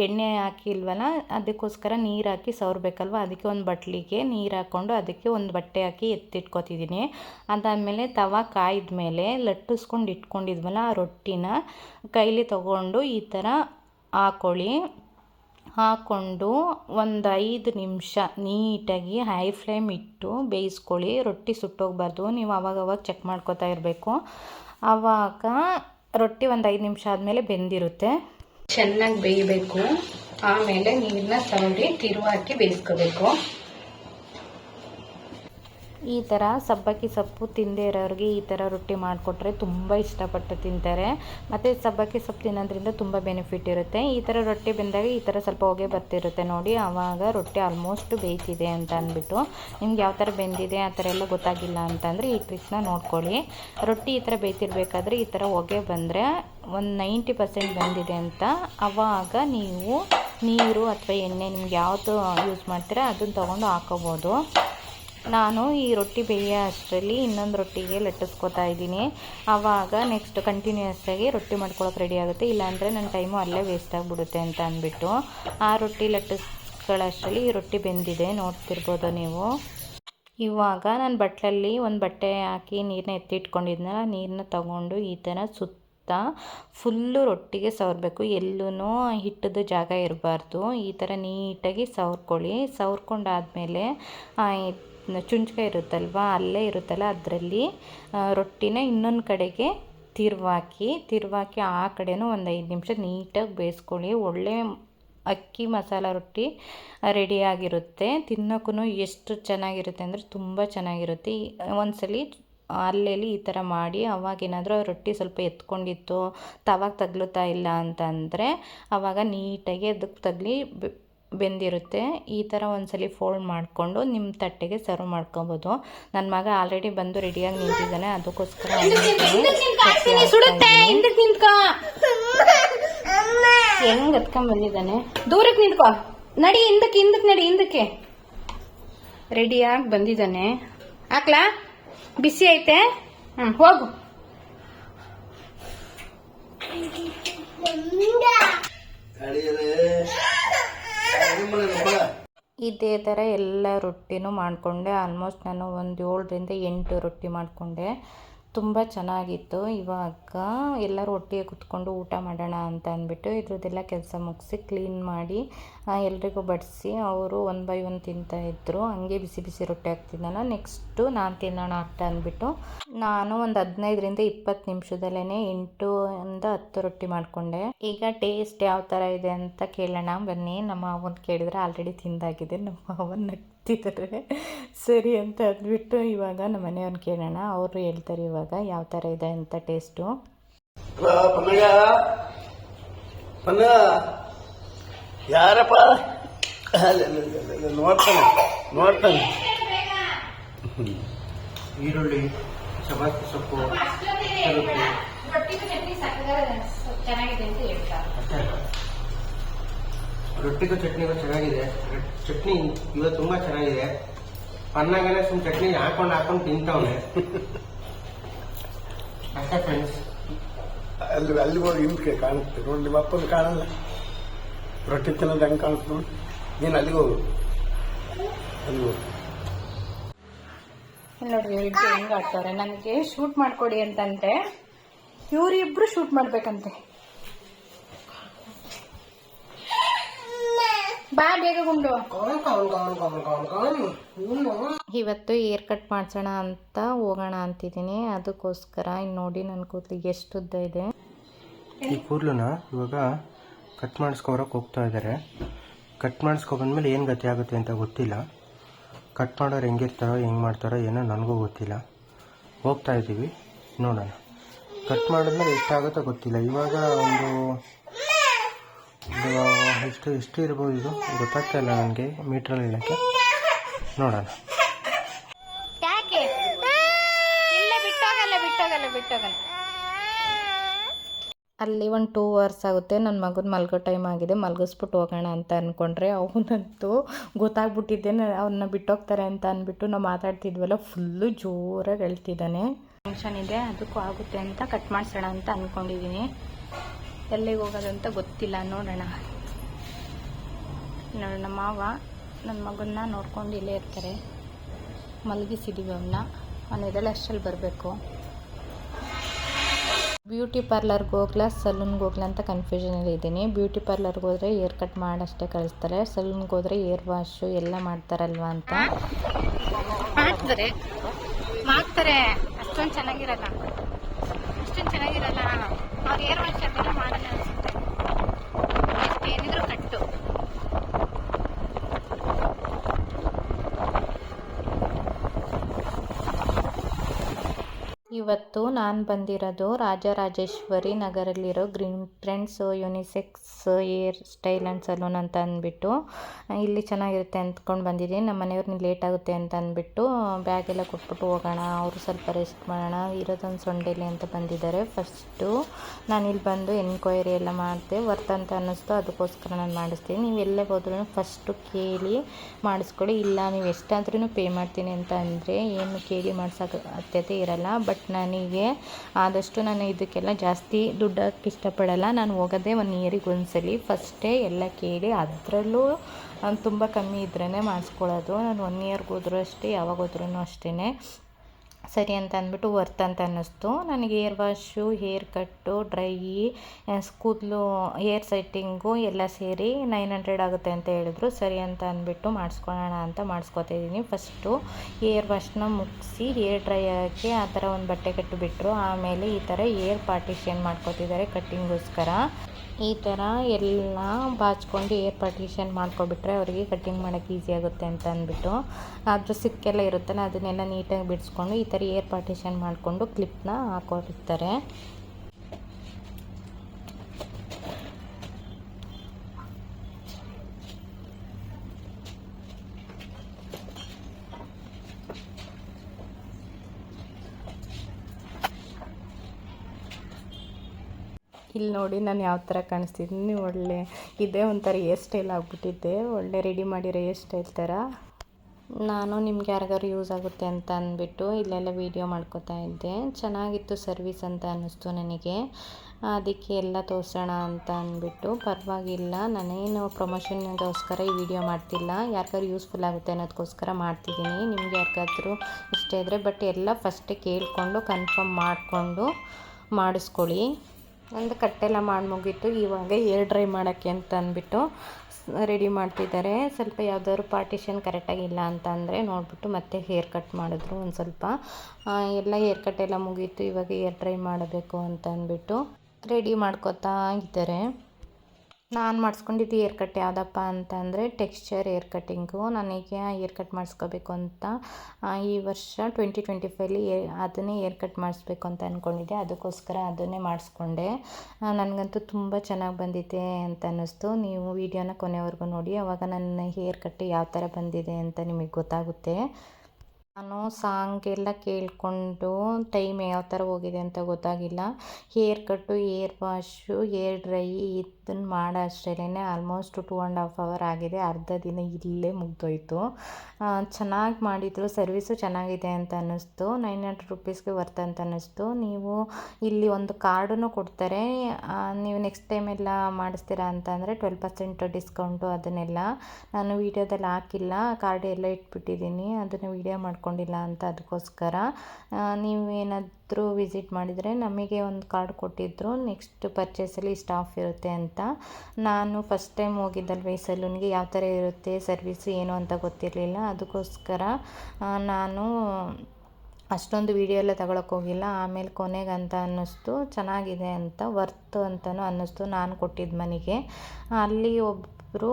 ಎಣ್ಣೆ ಹಾಕಿಲ್ವಲ್ಲ, ಅದಕ್ಕೋಸ್ಕರ ನೀರು ಹಾಕಿ ಸವರ್ಬೇಕಲ್ವ? ಅದಕ್ಕೆ ಒಂದು ಬಟ್ಲಿಗೆ ನೀರು ಹಾಕ್ಕೊಂಡು ಅದಕ್ಕೆ ಒಂದು ಬಟ್ಟೆ ಹಾಕಿ ಎತ್ತಿಟ್ಕೊತಿದ್ದೀನಿ ಅದಾದಮೇಲೆ ತವ ಕಾಯ್ದ ಮೇಲೆ ಲಟ್ಟಿಸ್ಕೊಂಡು ಇಟ್ಕೊಂಡಿದ್ವಲ್ಲ ಆ ರೊಟ್ಟಿನ, ಕೈಲಿ ತಗೊಂಡು ಈ ಥರ ಹಾಕೊಳ್ಳಿ. ಹಾಕ್ಕೊಂಡು ಒಂದು ಐದು ನಿಮಿಷ ನೀಟಾಗಿ ಹೈ ಫ್ಲೇಮ್ ಇಟ್ಟು ಬೇಯಿಸ್ಕೊಳ್ಳಿ. ರೊಟ್ಟಿ ಸುಟ್ಟೋಗ್ಬಾರ್ದು, ನೀವು ಅವಾಗವಾಗ ಚೆಕ್ ಮಾಡ್ಕೊತಾ ಇರಬೇಕು. ಆವಾಗ ರೊಟ್ಟಿ ಒಂದು ಐದು ನಿಮಿಷ ಆದಮೇಲೆ ಬೆಂದಿರುತ್ತೆ. ಚೆನ್ನಾಗಿ ಬೇಯಬೇಕು. ಆಮೇಲೆ ನೀರನ್ನ ಸವರಿ ತಿರುವಾಕಿ ಬೇಯಿಸ್ಕೋಬೇಕು. ಈ ಥರ ಸಬ್ಬಕ್ಕಿ ಸೊಪ್ಪು ತಿಂದೇ ಇರೋರಿಗೆ ಈ ಥರ ರೊಟ್ಟಿ ಮಾಡಿಕೊಟ್ರೆ ತುಂಬ ಇಷ್ಟಪಟ್ಟು ತಿಂತಾರೆ. ಮತ್ತು ಸಬ್ಬಕ್ಕಿ ಸೊಪ್ಪು ತಿನ್ನೋದ್ರಿಂದ ತುಂಬ ಬೆನಿಫಿಟ್ ಇರುತ್ತೆ. ಈ ಥರ ರೊಟ್ಟಿ ಬೆಂದಾಗ ಈ ಥರ ಸ್ವಲ್ಪ ಹೊಗೆ ಬರ್ತಿರುತ್ತೆ ನೋಡಿ. ಆವಾಗ ರೊಟ್ಟಿ ಆಲ್ಮೋಸ್ಟ್ ಬೇಯ್ತಿದೆ ಅಂತ ಅಂದ್ಬಿಟ್ಟು. ನಿಮ್ಗೆ ಯಾವ ಥರ ಬೆಂದಿದೆ ಆ ಥರ ಎಲ್ಲ ಗೊತ್ತಾಗಿಲ್ಲ ಅಂತಂದರೆ ಈ ಟ್ರಿಕ್ಸ್ನ ನೋಡ್ಕೊಳ್ಳಿ. ರೊಟ್ಟಿ ಈ ಥರ ಬೇಯ್ತಿರ್ಬೇಕಾದ್ರೆ ಈ ಥರ ಹೊಗೆ ಬಂದರೆ ಒಂದು ನೈಂಟಿ ಪರ್ಸೆಂಟ್ ಬಂದಿದೆ ಅಂತ. ಆವಾಗ ನೀವು ನೀರು ಅಥವಾ ಎಣ್ಣೆ ನಿಮ್ಗೆ ಯಾವುದು ಯೂಸ್ ಮಾಡ್ತೀರಾ ಅದನ್ನು ತೊಗೊಂಡು ಹಾಕೋಬೋದು. ನಾನು ಈ ರೊಟ್ಟಿ ಬೇಯೋ ಅಷ್ಟರಲ್ಲಿ ಇನ್ನೊಂದು ರೊಟ್ಟಿಗೆ ಲಟ್ಟಿಸ್ಕೊತಾ ಇದ್ದೀನಿ. ಆವಾಗ ನೆಕ್ಸ್ಟ್ ಕಂಟಿನ್ಯೂಸ್ ಆಗಿ ರೊಟ್ಟಿ ಮಾಡ್ಕೊಳಕ್ಕೆ ರೆಡಿ ಆಗುತ್ತೆ. ಇಲ್ಲಾಂದರೆ ನನ್ನ ಟೈಮು ಅಲ್ಲೇ ವೇಸ್ಟ್ ಆಗಿಬಿಡುತ್ತೆ ಅಂತ ಅಂದ್ಬಿಟ್ಟು ಆ ರೊಟ್ಟಿ ಲಟ್ಟಿಸ್ಕೊಳ್ಳೋಷ್ಟರಲ್ಲಿ ಈ ರೊಟ್ಟಿ ಬೆಂದಿದೆ. ನೋಡ್ತಿರ್ಬೋದು ನೀವು? ಇವಾಗ ನಾನು ಬಟ್ಲಲ್ಲಿ ಒಂದು ಬಟ್ಟೆ ಹಾಕಿ ನೀರನ್ನ ಎತ್ತಿಟ್ಕೊಂಡಿದ್ನಲ್ಲ ನೀರನ್ನ ತಗೊಂಡು ಈ ಥರ ಸುತ್ತ ಫುಲ್ಲು ರೊಟ್ಟಿಗೆ ಸವರಬೇಕು. ಎಲ್ಲೂ ಹಿಟ್ಟದ ಜಾಗ ಇರಬಾರ್ದು. ಈ ಥರ ನೀಟಾಗಿ ಸವರ್ಕೊಳ್ಳಿ. ಸವರ್ಕೊಂಡಾದ್ಮೇಲೆ ಚುಂಚ್ಕ ಇರುತ್ತಲ್ವ? ಅಲ್ಲೇ ಇರುತ್ತಲ್ಲ, ಅದರಲ್ಲಿ ರೊಟ್ಟಿನ ಇನ್ನೊಂದು ಕಡೆಗೆ ತಿರುವಾಕಿ ತಿರುವಾಕಿ ಆ ಕಡೆನೂ ಒಂದು ಐದು ನಿಮಿಷ ನೀಟಾಗಿ ಬೇಯಿಸ್ಕೊಳ್ಳಿ. ಒಳ್ಳೆ ಅಕ್ಕಿ ಮಸಾಲ ರೊಟ್ಟಿ ರೆಡಿಯಾಗಿರುತ್ತೆ. ತಿನ್ನೋಕ್ಕೂ ಎಷ್ಟು ಚೆನ್ನಾಗಿರುತ್ತೆ ಅಂದರೆ ತುಂಬ ಚೆನ್ನಾಗಿರುತ್ತೆ. ಒಂದ್ಸಲಿ, ಅಲ್ಲೆಲ್ಲಿ ಈ ಥರ ಮಾಡಿ ಅವಾಗೇನಾದರೂ ರೊಟ್ಟಿ ಸ್ವಲ್ಪ ಎತ್ಕೊಂಡಿತ್ತು, ತವಾಗ ತಗ್ಲುತ್ತಾ ಇಲ್ಲ ಅಂತಂದರೆ ಆವಾಗ ನೀಟಾಗಿ ಅದಕ್ಕೆ ತಗಲಿ ಬೆಂದಿರುತ್ತೆ ಈ ಥರ ಒಂದ್ಸಲಿ ಫೋಲ್ಡ್ ಮಾಡಿಕೊಂಡು ನಿಮ್ಮ ತಟ್ಟೆಗೆ ಸರ್ವ್ ಮಾಡ್ಕೊಬೋದು. ನನ್ನ ಮಗ ಆಲ್ರೆಡಿ ಬಂದು ರೆಡಿಯಾಗಿ ನಿಂತಿದ್ದಾನೆ ಅದಕ್ಕೋಸ್ಕರ ಹೆಂಗ್ ಹತ್ಕೊಂಡ್ಬಂದಿದ್ದಾನೆ ದೂರಕ್ಕೆ ನಿಂತ್ಕೊ. ನಡಿ ಹಿಂದಕ್ಕೆ ಹಿಂದಕ್ಕೆ ನಡಿ ಹಿಂದಕ್ಕೆ. ರೆಡಿಯಾಗಿ ಬಂದಿದ್ದಾನೆ. ಹಾಕ್ಲಾ ಬಿಸಿ ಐತೆ? ಹ್ಮ್ ಹೋಗು. ಇದೇ ಥರ ಎಲ್ಲ ರೊಟ್ಟಿನೂ ಮಾಡಿಕೊಂಡೆ. ಆಲ್ಮೋಸ್ಟ್ ನಾನು ಒಂದು ಏಳರಿಂದ ಎಂಟು ರೊಟ್ಟಿ ಮಾಡಿಕೊಂಡೆ. ತುಂಬ ಚೆನ್ನಾಗಿತ್ತು. ಇವಾಗ ಎಲ್ಲರೂ ಒಟ್ಟಿಗೆ ಕುತ್ಕೊಂಡು ಊಟ ಮಾಡೋಣ ಅಂತ ಅಂದ್ಬಿಟ್ಟು ಇದ್ರದ್ದೆಲ್ಲ ಕೆಲಸ ಮುಗಿಸಿ ಕ್ಲೀನ್ ಮಾಡಿ ಎಲ್ರಿಗೂ ಬಡಿಸಿ ಅವರು ಒನ್ ಬೈ ಒನ್ ತಿಂತಾಯಿದ್ರು ಹಂಗೆ ಬಿಸಿ ಬಿಸಿ ರೊಟ್ಟಿ ಹಾಕ್ತಿದ್ದಲ್ಲ ನೆಕ್ಸ್ಟು ನಾನು ತಿನ್ನೋಣ ಅಂತ ಅಂದ್ಬಿಟ್ಟು ನಾನು ಒಂದು ಹದಿನೈದರಿಂದ ಇಪ್ಪತ್ತು ನಿಮಿಷದಲ್ಲೇ ಎಂಟು ಇಂದ ಹತ್ತು ರೊಟ್ಟಿ ಮಾಡಿಕೊಂಡೆ. ಈಗ ಟೇಸ್ಟ್ ಯಾವ ಥರ ಇದೆ ಅಂತ ಕೇಳೋಣ. ಬನ್ನಿ, ನಮ್ಮ ಅವನ್ ಕೇಳಿದ್ರೆ ಆಲ್ರೆಡಿ ತಿಂದಾಗಿದೆ. ನಮ್ಮ ಅವನ್ ನಗ್ತಿದ್ದಾರೆ ಸರಿ ಅಂತ ಅಂದ್ಬಿಟ್ಟು ಇವಾಗ ನಮ್ಮ ಮನೆಯವ್ರನ್ನ ಕೇಳೋಣ. ಅವರು ಹೇಳ್ತಾರೆ ಇವಾಗ ಯಾವ ಥರ ಇದೆ ಅಂತ ಟೇಸ್ಟು. ಯಾರಪ್ಪ? ನೋಡ್ತಾನೆ ನೋಡ್ತಾನೆ. ಈರುಳ್ಳಿ ಚಪಾತಿ ಸೊಪ್ಪು ಚೆನ್ನಾಗಿದೆ ಅಂತ ಅಲ್ಲ. ರೊಟ್ಟಿಗೂ ಚಟ್ನಿಗೂ ಚೆನ್ನಾಗಿದೆ. ಚಟ್ನಿ ಇವತ್ತು ತುಂಬಾ ಚೆನ್ನಾಗಿದೆ. ಪನ್ನಾಗನೆ ಸುಮ್ ಚಟ್ನಿ ಹಾಕೊಂಡು ಹಾಕೊಂಡು ತಿಂತಾವನೆ. ಅಷ್ಟೇ ಫ್ರೆಂಡ್ಸ್ ಅಲ್ಲಿ ಅಲ್ಲಿ ಹೋಗಿ ಹಿಂದಕ್ಕೆ ಕಾಣುತ್ತೆ. ನೋಡಿ ನಿಮ್ಮ ಅಪ್ಪನ ಕಾಣಲ್ಲ. ರೊಟ್ಟಿ ತಿನ್ನೋದು ಹೆಂಗೆ ಕಾಣುತ್ತೆ ನೋಡಿ. ನೀನು ಅಲ್ಲಿಗೆ ಹೋಗು. ಅಲ್ಲಿ ಹೋಗು. ಇಲ್ಲಿ ನೋಡ್ರಿ ಇವ್ರಿಗೆ ಹೆಂಗ್ ಆಡ್ತಾರೆ? ನನಗೆ ಶೂಟ್ ಮಾಡ್ಕೊಡಿ ಅಂತಂದ್ರೆ ಇವರಿಬ್ರು ಶೂಟ್ ಮಾಡ್ಬೇಕಂತೆ. ಬಾ ಬೇಗ ಗುಂಡು. ಇವತ್ತು ಏರ್ ಕಟ್ ಮಾಡ್ಸೋಣ ಅಂತ ಹೋಗೋಣ ಅಂತಿದ್ದೀನಿ. ಅದಕ್ಕೋಸ್ಕರ ಇನ್ನು ನೋಡಿ ನನ್ನ ಕೂದಲು ಎಷ್ಟು ಉದ್ದ ಇದೆ. ಈ ಕೂದಲನ್ನ ಇವಾಗ ಕಟ್ ಮಾಡಿಸ್ಕೊಬರಕ್ಕೆ ಹೋಗ್ತಾ ಇದ್ದಾರೆ ಕಟ್ ಮಾಡಿಸ್ಕೊಬಂದ್ಮೇಲೆ ಏನು ಗತಿ ಆಗುತ್ತೆ ಅಂತ ಗೊತ್ತಿಲ್ಲ. ಕಟ್ ಮಾಡೋರು ಹೆಂಗಿರ್ತಾರೋ ಹೆಂಗೆ ಮಾಡ್ತಾರೋ ಏನೋ ನನಗೂ ಗೊತ್ತಿಲ್ಲ. ಹೋಗ್ತಾ ಇದ್ದೀವಿ ನೋಡೋಣ. ಕಟ್ ಮಾಡಿದ್ಮೇಲೆ ಎಷ್ಟಾಗುತ್ತೋ ಗೊತ್ತಿಲ್ಲ. ಇವಾಗ ಒಂದು ಎಷ್ಟು ಎಷ್ಟು ಇರ್ಬೋದು ಇದು? ಗೊತ್ತಾಗ್ತಾ ಇಲ್ಲ ನನಗೆ ಮೀಟ್ರಲ್ಲಿ ಇಳಕ್ಕೆ ನೋಡೋಣ. ಯಾಕೆ? ಇಲ್ಲ ಬಿಟ್ಟೋಗಲ್ಲ ಬಿಟ್ಟೋಗಲ್ಲ ಬಿಟ್ಟೋಗಲ್ಲ. ಅಲ್ಲಿ ಒಂದು ಟೂ ಅವರ್ಸ್ ಆಗುತ್ತೆ. ನನ್ನ ಮಗನ ಮಲ್ಗೋ ಟೈಮ್ ಆಗಿದೆ. ಮಲ್ಗಿಸ್ಬಿಟ್ಟು ಹೋಗೋಣ ಅಂತ ಅಂದ್ಕೊಂಡ್ರೆ ಅವನಂತೂ ಗೊತ್ತಾಗ್ಬಿಟ್ಟಿದ್ದೆ. ಅವನ್ನ ಬಿಟ್ಟೋಗ್ತಾರೆ ಅಂತ ಅಂದ್ಬಿಟ್ಟು ನಾವು ಮಾತಾಡ್ತಿದ್ವಲ್ಲ ಫುಲ್ಲು ಜೋರಾಗಿ ಹೇಳ್ತಿದ್ದಾನೆ. ಫಂಕ್ಷನ್ ಇದೆ. ಅದಕ್ಕೂ ಆಗುತ್ತೆ ಅಂತ ಕಟ್ ಮಾಡಿಸೋಣ ಅಂತ ಅಂದ್ಕೊಂಡಿದ್ದೀನಿ ಎಲ್ಲಿಗೆ ಹೋಗೋದಂತ ಗೊತ್ತಿಲ್ಲ, ನೋಡೋಣ. ನೋಡೋಣ, ಮಾವ ನನ್ನ ಮಗನ್ನ ನೋಡ್ಕೊಂಡು ಇಲ್ಲೇ ಇರ್ತಾರೆ. ಮಲಗಿಸಿದೀವಿ ಅವನ್ನ ಅವನ ಎದಳು ಅಷ್ಟರಲ್ಲಿ ಬರಬೇಕು. ಬ್ಯೂಟಿ ಪಾರ್ಲರ್ಗೆ ಹೋಗ್ಲಾ, ಸಲೂನ್ಗೆ ಹೋಗ್ಲಾ ಅಂತ ಕನ್ಫ್ಯೂಷನಲ್ಲಿ ಇದ್ದೀನಿ. ಬ್ಯೂಟಿ ಪಾರ್ಲರ್ಗೆ ಹೋದರೆ ಏರ್ ಕಟ್ ಮಾಡಷ್ಟೇ ಕಳಿಸ್ತಾರೆ. ಸಲೂನ್ಗೆ ಹೋದರೆ ಏರ್ ವಾಶು ಎಲ್ಲ ಮಾಡ್ತಾರಲ್ವಾ ಅಂತ. ಮಾಡ್ತಾರೆ. ಮಾಡ್ತಾರೆ. ಅಷ್ಟೊಂದು ಚೆನ್ನಾಗಿರಲ್ಲ. ಅಷ್ಟೊಂದು ಚೆನ್ನಾಗಿರಲ್ಲ. ಅವ್ರು ಏರ್ ವಾಶ್ ಅದೆಲ್ಲ ಮಾಡಲ್ಲ ಅನ್ಸುತ್ತೆ ಎಷ್ಟು ಇವತ್ತು ನಾನು ಬಂದಿರೋದು Rajarajeshwari ನಗರಲ್ಲಿರೋ green friends unisex hair style and salon ಅಂತ ಅಂದ್ಬಿಟ್ಟು, ಇಲ್ಲಿ ಚೆನ್ನಾಗಿರುತ್ತೆ ಅಂದ್ಕೊಂಡು ಬಂದಿದ್ದೀನಿ. ನಮ್ಮ ಮನೆಯವ್ರನ್ನ ಲೇಟ್ ಆಗುತ್ತೆ ಅಂತ ಅಂದ್ಬಿಟ್ಟು ಬ್ಯಾಗ್ ಎಲ್ಲ ಕೊಟ್ಬಿಟ್ಟು ಹೋಗೋಣ, ಅವರು ಸ್ವಲ್ಪ ರೆಸ್ಟ್ ಮಾಡೋಣ, ಇರೋದೊಂದು ಸೊಂಡೇಲಿ ಅಂತ ಬಂದಿದ್ದಾರೆ. ಫಸ್ಟು ನಾನು ಇಲ್ಲಿ ಬಂದು ಎನ್ಕ್ವೈರಿ ಎಲ್ಲ ಮಾಡಿದೆ ವರ್ತ್ ಅಂತ ಅನ್ನಿಸ್ತು. ಅದಕ್ಕೋಸ್ಕರ ನಾನು ಮಾಡಿಸ್ತೀನಿ. ನೀವು ಎಲ್ಲೇ ಹೋದ್ರೂ ಫಸ್ಟು ಕೇಳಿ ಮಾಡಿಸ್ಕೊಳ್ಳಿ. ಇಲ್ಲ, ನೀವು ಎಷ್ಟಾದ್ರೂ ಪೇ ಮಾಡ್ತೀನಿ ಅಂತ ಅಂದರೆ, ಏನು ಕೇಳಿ ಮಾಡ್ಸೋಕೆ ಅತ್ಯತೆ ಇರಲ್ಲ. ಬಟ್ ನನಗೆ ಆದಷ್ಟು ನಾನು ಇದಕ್ಕೆಲ್ಲ ಜಾಸ್ತಿ ದುಡ್ಡು ಹಾಕಿ ಇಷ್ಟಪಡಲ್ಲ. ನಾನು ಹೋಗೋದೇ ಒನ್ ಇಯರಿಗೆ ಒಂದ್ಸಲಿ. ಫಸ್ಟೇ ಎಲ್ಲ ಕೇಳಿ ಅದರಲ್ಲೂ ತುಂಬ ಕಮ್ಮಿ ಇದ್ರೇ ಮಾಡಿಸ್ಕೊಳ್ಳೋದು. ನಾನು ಒನ್ ಇಯರ್ಗೆ ಹೋದ್ರೂ ಅಷ್ಟೇ, ಯಾವಾಗ ಹೋದ್ರೂ ಅಷ್ಟೇ ಸರಿ ಅಂತ ಅಂದ್ಬಿಟ್ಟು ವರ್ತ್ ಅಂತ ಅನ್ನಿಸ್ತು. ನನಗೆ hair wash, hair cut, dry ಕೂದಲು ಹೇರ್ ಸೆಟ್ಟಿಂಗು ಎಲ್ಲ ಸೇರಿ ನೈನ್ ಹಂಡ್ರೆಡ್ ಆಗುತ್ತೆ ಅಂತ ಹೇಳಿದ್ರು. ಸರಿ ಅಂತ ಅಂದ್ಬಿಟ್ಟು ಮಾಡಿಸ್ಕೊಳ್ಳೋಣ ಅಂತ ಮಾಡಿಸ್ಕೊತಾ ಇದ್ದೀನಿ. ಫಸ್ಟು ಏರ್ ವಾಶ್ನ ಮುಗಿಸಿ, ಹೇರ್ ಡ್ರೈ ಆಗಿ ಆ ಥರ ಒಂದು ಬಟ್ಟೆ ಕಟ್ಟಿಬಿಟ್ರು. ಆಮೇಲೆ ಈ ಥರ ಏರ್ ಪಾರ್ಟಿಷನ್ ಮಾಡ್ಕೊತಿದ್ದಾರೆ ಕಟ್ಟಿಂಗೋಸ್ಕರ ಈ ಥರ ಎಲ್ಲ ಬಾಚ್ಕೊಂಡು ಏರ್ ಪಾರ್ಟಿಷನ್ ಮಾಡ್ಕೊಬಿಟ್ರೆ ಅವರಿಗೆ ಕಟ್ಟಿಂಗ್ ಮಾಡೋಕ್ಕೆ ಈಸಿ ಆಗುತ್ತೆ ಅಂತ ಅಂದ್ಬಿಟ್ಟು ಅದ್ರ ಸಿಕ್ಕೆಲ್ಲ ಇರುತ್ತಲ್ಲ ಅದನ್ನೆಲ್ಲ ನೀಟಾಗಿ ಬಿಡಿಸ್ಕೊಂಡು ಈ ಥರ ಏರ್ ಪಾರ್ಟಿಷನ್ ಮಾಡಿಕೊಂಡು ಕ್ಲಿಪ್ನ ಹಾಕೊಂಡಿರ್ತಾರೆ ಇಲ್ಲಿ ನೋಡಿ ನಾನು ಯಾವ ಥರ ಕಾಣಿಸ್ತಿದ್ದೀನಿ. ಒಳ್ಳೆ ಇದೇ ಒಂಥರ ಹೇರ್ ಸ್ಟೈಲ್ ಆಗಿಬಿಟ್ಟಿದ್ದೆ ಒಳ್ಳೆ ರೆಡಿ ಮಾಡಿರೋ ಹೇರ್ ಸ್ಟೈಲ್ ಥರ. ನಾನು ನಿಮ್ಗೆ ಯಾರಿಗಾರು ಯೂಸ್ ಆಗುತ್ತೆ ಅಂತ ಅಂದ್ಬಿಟ್ಟು ಇಲ್ಲೆಲ್ಲ ವೀಡಿಯೋ ಮಾಡ್ಕೋತಾ ಇದ್ದೆ. ಚೆನ್ನಾಗಿತ್ತು ಸರ್ವಿಸ್ ಅಂತ ಅನ್ನಿಸ್ತು ನನಗೆ. ಅದಕ್ಕೆ ಎಲ್ಲ ತೋರಿಸೋಣ ಅಂತ ಅಂದ್ಬಿಟ್ಟು. ಪರವಾಗಿಲ್ಲ, ನಾನೇನು ಪ್ರಮೋಷನ್ಗೋಸ್ಕರ ಈ ವಿಡಿಯೋ ಮಾಡ್ತಿಲ್ಲ. ಯಾರಿಗಾರು ಯೂಸ್ಫುಲ್ ಆಗುತ್ತೆ ಅನ್ನೋದಕ್ಕೋಸ್ಕರ ಮಾಡ್ತಿದ್ದೀನಿ. ನಿಮಗೆ ಯಾರಿಗಾದ್ರೂ ಇಷ್ಟ ಇದ್ದರೆ ಬಟ್ ಎಲ್ಲ ಫಸ್ಟೇ ಕೇಳಿಕೊಂಡು ಕನ್ಫರ್ಮ್ ಮಾಡಿಕೊಂಡು ಮಾಡಿಸ್ಕೊಳ್ಳಿ. ಒಂದು ಕಟ್ಟೆಲ್ಲ ಮಾಡಿ ಮುಗೀತು. ಇವಾಗ ಏರ್ ಡ್ರೈ ಮಾಡೋಕ್ಕೆ ಅಂತ ಅಂದ್ಬಿಟ್ಟು ರೆಡಿ ಮಾಡ್ತಿದ್ದಾರೆ. ಸ್ವಲ್ಪ ಯಾವುದಾದ್ರು ಪಾರ್ಟಿಷನ್ ಕರೆಕ್ಟಾಗಿಲ್ಲ ಅಂತ ಅಂದರೆ ನೋಡಿಬಿಟ್ಟು ಮತ್ತೆ ಹೇರ್ ಕಟ್ ಮಾಡಿದ್ರು ಒಂದು ಸ್ವಲ್ಪ. ಎಲ್ಲ ಹೇರ್ ಕಟ್ ಎಲ್ಲ ಮುಗೀತು. ಇವಾಗ ಏರ್ ಡ್ರೈ ಮಾಡಬೇಕು ಅಂತ ಅಂದ್ಬಿಟ್ಟು ರೆಡಿ ಮಾಡ್ಕೋತಾ ಇದ್ದಾರೆ. ನಾನು ಮಾಡಿಸ್ಕೊಂಡಿದ್ದು ಏರ್ ಕಟ್ ಯಾವುದಪ್ಪ ಅಂತಂದರೆ ಟೆಕ್ಸ್ಚರ್ ಏರ್ ಕಟ್ಟಿಂಗು ನನಗೆ ಏರ್ ಕಟ್ ಮಾಡಿಸ್ಕೋಬೇಕು ಅಂತ ಈ ವರ್ಷ ಟ್ವೆಂಟಿ ಟ್ವೆಂಟಿ ಫೈಲಿ ಅದನ್ನೇ ಏರ್ ಕಟ್ ಮಾಡಿಸ್ಬೇಕು ಅಂತ ಅಂದ್ಕೊಂಡಿದ್ದೆ ಅದಕ್ಕೋಸ್ಕರ ಅದನ್ನೇ ಮಾಡಿಸ್ಕೊಂಡೆ. ನನಗಂತೂ ತುಂಬ ಚೆನ್ನಾಗಿ ಬಂದಿದೆ ಅಂತ ಅನ್ನಿಸ್ತು. ನೀವು ವಿಡಿಯೋನ ಕೊನೆವರೆಗೂ ನೋಡಿ. ಅವಾಗ ನನ್ನ ಹೇರ್ ಕಟ್ ಯಾವ ಥರ ಬಂದಿದೆ ಅಂತ ನಿಮಗೆ ಗೊತ್ತಾಗುತ್ತೆ. ನಾನು ಸಾಂಗ್ ಎಲ್ಲ ಕೇಳಿಕೊಂಡು ಟೈಮ್ ಯಾವ ಥರ ಹೋಗಿದೆ ಅಂತ ಗೊತ್ತಾಗಿಲ್ಲ. ಹೇರ್ ಕಟ್ಟು ಏರ್ ವಾಶು ಏರ್ ಡ್ರೈ ಇದನ್ನು ಮಾಡೋ ಅಷ್ಟರಲ್ಲೇ almost two and half hour ಆಗಿದೆ. ಅರ್ಧ ದಿನ ಇಲ್ಲೇ ಮುಗ್ದೋಯ್ತು. ಚೆನ್ನಾಗಿ ಮಾಡಿದ್ರು ಸರ್ವಿಸು ಚೆನ್ನಾಗಿದೆ ಅಂತ ಅನ್ನಿಸ್ತು. ನೈನ್ ಹಂಡ್ರೆಡ್ ರುಪೀಸ್ಗೆ ವರ್ತ್ ಅಂತ ಅನ್ನಿಸ್ತು. ನೀವು ಇಲ್ಲಿ ಒಂದು ಕಾರ್ಡನ್ನು ಕೊಡ್ತಾರೆ. ನೀವು ನೆಕ್ಸ್ಟ್ ಟೈಮ್ ಎಲ್ಲ ಮಾಡಿಸ್ತೀರಾ ಅಂತ ಅಂದರೆ ಟ್ವೆಲ್ ಪರ್ಸೆಂಟ್ ಡಿಸ್ಕೌಂಟು ಅದನ್ನೆಲ್ಲ ನಾನು ವೀಡಿಯೋದಲ್ಲಿ ಹಾಕಿಲ್ಲ. ಕಾರ್ಡ್ ಎಲ್ಲ ಇಟ್ಬಿಟ್ಟಿದ್ದೀನಿ. ಅದನ್ನು ವೀಡಿಯೋ ಮಾಡ್ಕೊಂಡಿಲ್ಲ ಅಂತ ಅದಕ್ಕೋಸ್ಕರ ನೀವು ಏನಾದರೂ ವಿಸಿಟ್ ಮಾಡಿದರೆ ನಮಗೆ ಒಂದು ಕಾರ್ಡ್ ಕೊಟ್ಟಿದ್ದರು ನೆಕ್ಸ್ಟ್ ಪರ್ಚೇಸಲ್ಲಿ ಇಷ್ಟು ಆಫ್ ಇರುತ್ತೆ ಅಂತ. ನಾನು ಫಸ್ಟ್ ಟೈಮ್ ಹೋಗಿದ್ದಲ್ವ ಈ ಸಲೂನ್ಗೆ, ಯಾವ ಥರ ಇರುತ್ತೆ, ಸರ್ವಿಸು ಏನು ಅಂತ ಗೊತ್ತಿರಲಿಲ್ಲ. ಅದಕ್ಕೋಸ್ಕರ ನಾನು ಅಷ್ಟೊಂದು ವೀಡಿಯೋ ಎಲ್ಲ ತಗೊಳಕ್ಕೆ ಹೋಗಿಲ್ಲ. ಆಮೇಲೆ ಕೊನೆಗೆ ಅಂತ ಅನ್ನಿಸ್ತು, ಚೆನ್ನಾಗಿದೆ ಅಂತ, ವರ್ತ್ ಅಂತಲೂ ಅನ್ನಿಸ್ತು, ನಾನು ಕೊಟ್ಟಿದ್ದ ಮನೆಗೆ. ಅಲ್ಲಿ ಒಬ್ಬರು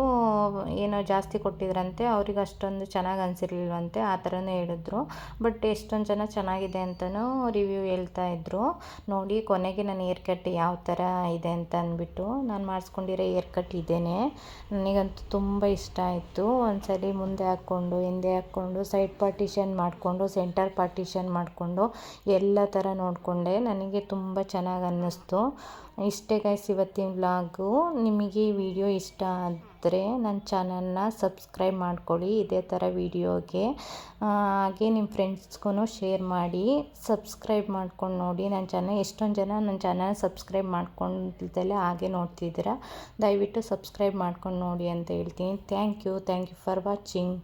ಏನೋ ಜಾಸ್ತಿ ಕೊಟ್ಟಿದ್ರಂತೆ, ಅವ್ರಿಗೆ ಅಷ್ಟೊಂದು ಚೆನ್ನಾಗಿ ಅನಿಸಿರ್ಲಿಲ್ವಂತೆ, ಆ ಥರನೂ ಹೇಳಿದ್ರು. ಬಟ್ ಎಷ್ಟೊಂದು ಜನ ಚೆನ್ನಾಗಿದೆ ಅಂತಲೂ ರಿವ್ಯೂ ಹೇಳ್ತಾ ಇದ್ರು. ನೋಡಿ, ಕೊನೆಗೆ ನನ್ನ ಏರ್ ಕಟ್ ಯಾವ ಥರ ಇದೆ ಅಂತ ಅಂದ್ಬಿಟ್ಟು ನಾನು ಮಾಡಿಸ್ಕೊಂಡಿರೋ ಏರ್ ಕಟ್ ಇದೇನೆ. ನನಗಂತೂ ತುಂಬ ಇಷ್ಟ ಆಯಿತು. ಒಂದ್ಸಲಿ ಮುಂದೆ ಹಾಕ್ಕೊಂಡು, ಹಿಂದೆ ಹಾಕ್ಕೊಂಡು, ಸೈಡ್ ಪಾರ್ಟಿಷನ್ ಮಾಡಿಕೊಂಡು, ಸೆಂಟರ್ ಪಾರ್ಟಿಷನ್ ಮಾಡಿಕೊಂಡು, ಎಲ್ಲ ಥರ ನೋಡಿಕೊಂಡೆ. ನನಗೆ ತುಂಬ ಚೆನ್ನಾಗಿ ಅನ್ನಿಸ್ತು. ಇಷ್ಟೇ ಗೈಸ್ ಇವತ್ತಿನ ವ್ಲಾಗು ನಿಮಗೆ ಈ ವಿಡಿಯೋ ಇಷ್ಟ ಇದ್ದರೆ ನನ್ನ ಚಾನಲ್ನ ಸಬ್ಸ್ಕ್ರೈಬ್ ಮಾಡ್ಕೊಳ್ಳಿ, ಇದೇ ಥರ ವೀಡಿಯೋಗೆ. ಹಾಗೆ ನಿಮ್ಮ ಫ್ರೆಂಡ್ಸ್ಗೂ ಶೇರ್ ಮಾಡಿ, ಸಬ್ಸ್ಕ್ರೈಬ್ ಮಾಡ್ಕೊಂಡು ನೋಡಿ ನನ್ನ ಚಾನಲ್. ಎಷ್ಟೊಂದು ಜನ ನನ್ನ ಚಾನಲ್ ಸಬ್ಸ್ಕ್ರೈಬ್ ಮಾಡ್ಕೊಂಡಿದ್ದಲ್ಲೇ ಹಾಗೆ ನೋಡ್ತಿದ್ದೀರಾ, ದಯವಿಟ್ಟು ಸಬ್ಸ್ಕ್ರೈಬ್ ಮಾಡ್ಕೊಂಡು ನೋಡಿ ಅಂತ ಹೇಳ್ತೀನಿ. Thank you thank you for watching.